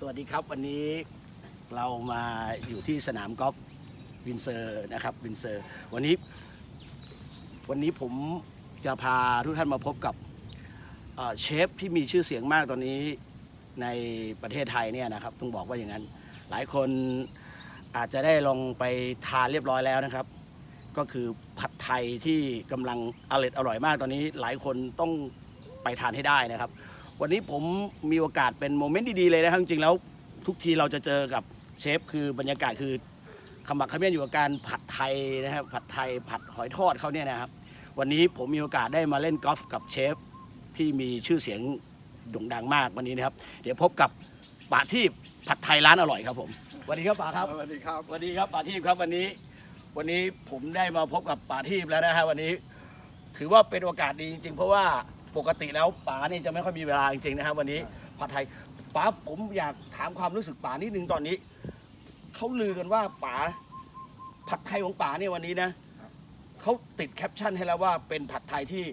สวัสดีครับวันนี้เรามาอยู่ที่สนามกอล์ฟวินเซอร์นะครับวินเซอร์วันนี้ วันนี้ผมจะพาทุกท่านมาพบกับเชฟที่มีชื่อเสียงมากตอนนี้ในประเทศไทยเนี่ยนะครับต้องบอกว่าอย่างนั้น หลายคนอาจจะได้ลองไปทานเรียบร้อยแล้วนะครับ ก็คือผัดไทยที่กำลังอร่อยอร่อยมากตอนนี้ หลายคนต้องไปทานให้ได้นะครับ วันนี้ผมมีโอกาสเป็นโมเมนต์ดีๆเลยนะครับจริงๆแล้วทุกทีเราจะเจอกับเชฟคือบรรยากาศคือขมักเขม้นอยู่กับการผัดไทยนะครับผัดไทยผัดหอยทอดเขาเนี่ยนะครับ วันนี้ผมมีโอกาสได้มาเล่นกอล์ฟกับเชฟที่มีชื่อเสียงโด่งดังมากวันนี้นะครับ เดี๋ยวพบกับป๋าที่ผัดไทยร้านอร่อยครับผมสวัสดีครับป๋าครับสวัสดีครับสวัสดีครับป๋าทีพครับวันนี้ วันนี้ผมได้มาพบกับป๋าทีพแล้วนะฮะวันนี้ ถือว่าเป็นโอกาสดีจริงๆ เพราะว่า ปกติแล้วป๋าเนี่ยจะไม่ค่อยมีเวลาจริงๆนะครับวันนี้ผัดไทยป๋าผมอยากถามความรู้สึกป๋านิดนึงตอนนี้เขาลือกันว่าป๋าผัดไทยของป๋าเนี่ยวันนี้นะเขาติดแคปชั่นให้แล้วว่าเป็นผัดไทยที่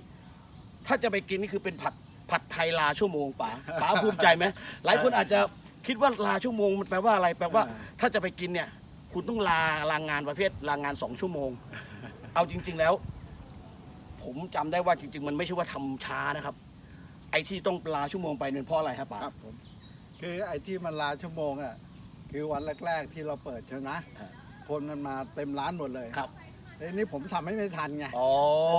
ถ้าจะไปกินนี่คือเป็นผัดผัดไทยลาชั่วโมงป๋าป๋าภูมิใจไหมหลายคนอาจจะคิดว่าลาชั่วโมงมันแปลว่าอะไรแปลว่า ถ้าจะไปกินเนี่ย คุณต้องลาลางานประเภทลางานสองชั่วโมง เอาจริง ๆ แล้ว ผมจำได้ว่าจริง ๆ มันไม่ใช่ว่าทำช้านะครับ ไอ้ที่ต้องลาชั่วโมงไปเนี่ยเพราะอะไรครับป๋า ครับผมคือไอ้ที่มันลาชั่วโมงอะคือวันแรกๆที่เราเปิดใช่ไหมครับคนมันมาเต็มร้านหมดเลย ครับ ทีนี้ผมทำให้ไม่ทันไงอ๋อ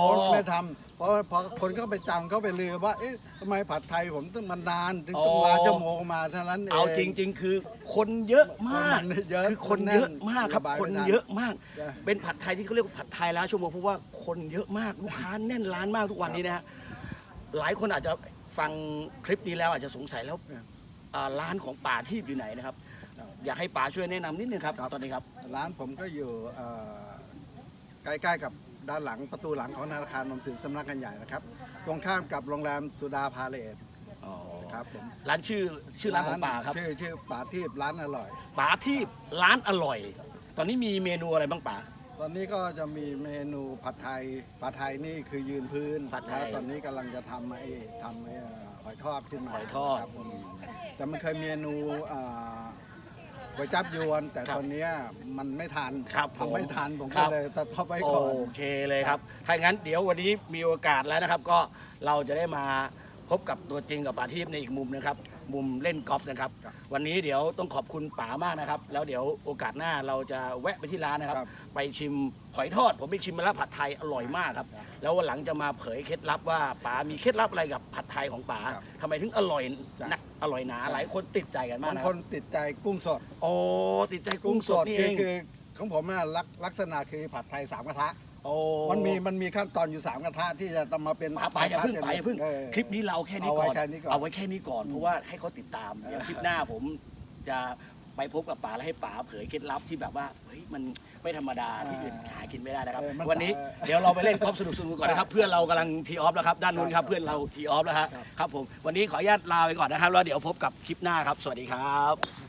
คนไม่ทำเพราะพอคนก็ไปจำเขาไปลือว่าเอ๊ะทำไมผัดไทยผมต้องมันนานถึงต้องลาชั่วโมงมาเท่านั้นเอง เอาจริง ๆ คือคนเยอะมากคนเยอะคือคนเยอะมากครับคนแน่นคนเยอะมาก จ้ะ เป็นผัดไทยที่เขาเรียกว่าผัดไทยล้าชั่วโมงเพราะว่าคนเยอะมากลูกค้าแน่นร้านมากทุกวันนี้นะฮะหลายคนอาจจะฟังคลิปนี้แล้วอาจจะสงสัยแล้วอ่าร้านของป่าที่อยู่ไหนนะครับ อยากให้ป่าช่วยแนะนำนิดนึงครับ ตอนนี้ครับ ร้านผมก็อยู่เอ่อ ใกล้ๆกับด้านหลังประตูหลังของธนาคารนมสินสำนักงานใหญ่นะครับ ตรงข้ามกับโรงแรมสุดาพาเลตครับผมร้านชื่อชื่อร้านของป่าครับชื่อชื่อป่าทีบร้านอร่อยป่าที่ร้านอร่อย ตอนนี้มีเมนูอะไรบ้างป่าตอนนี้ก็จะมีเมนูผัดไทยผัดไทยนี่คือยืนพื้นผัดไทยแล้วตอนนี้กำลังจะทำไอ้ทำไอ้หอยทอดขึ้นมาหอยทอดครับผมแต่มันเคยเมนูอ่า ก๋วยจับยวน แต่ครับตอนเนี้ยมันไม่ทันครับผมทำไม่ทันผมครัก็บ เลยตัดเข้าไปโอก่อนเคเลยครับ ถ้าอย่างนั้นเดี๋ยววันนี้มีโอกาสแล้วนะครับ ก็เราจะได้มาพบกับตัวจริงกับป่าทีพในอีกมุมนะครับ มุมเล่นกอล์ฟนะครับ ครับวันนี้เดี๋ยวต้องขอบคุณป๋ามากนะครับ แล้วเดี๋ยวโอกาสหน้าเราจะแวะไปที่ร้านนะครับ ครับไปชิมหอยทอด ผมไปชิมมาแล้วผัดไทยอร่อยมากครับแล้ววันหลังจะมาเผยเคล็ดลับว่าป๋ามีเคล็ดลับอะไรกับผัดไทยของป๋าครับทำไมถึงอร่อยจ้ะ นักอร่อยหนาหลายคนติดใจกันมากบางนะคนติดใจกุ้งสดโอ้ติดใจกุ้งสดนี่เอคืองคือของผมอะลักลักษณะคือผัดไทยสามกระทะ โอ้มันมีมันมีขั้นตอนอยู่สามกระทะที่จะต้องมาเป็นป๋าป๋าอย่าเพิ่งป๋าอย่าเพิ่งออ คลิปนี้เราแค่นี้เอาก่ไว้อนแค่นี้ก่อน เอาไว้แค่นี้ก่อนเพราะว่าให้เขาติดตามเดี๋ยวคลิปหน้าผมจะไปพบกับป๋าและให้ป๋าเผยเคล็ดลับที่แบบว่าเฮ้ยมันไม่ธรรมดาที่อื่นหากินไม่ได้นะครับ เออมันวันนี้เออเดี๋ยวเราไปเล่นกอล์ฟสนุกๆก่อนนะครับเพื่อนเรากำลังทีออฟแล้วครับด้านนู้นครับเพื่อนเราทีออฟแล้วฮะครับครับผมวันนี้ขออนุญาตลาไปก่อนนะครับแล้วเดี๋ยวพบกับคลิปหน้าครับ สวัสดีครับ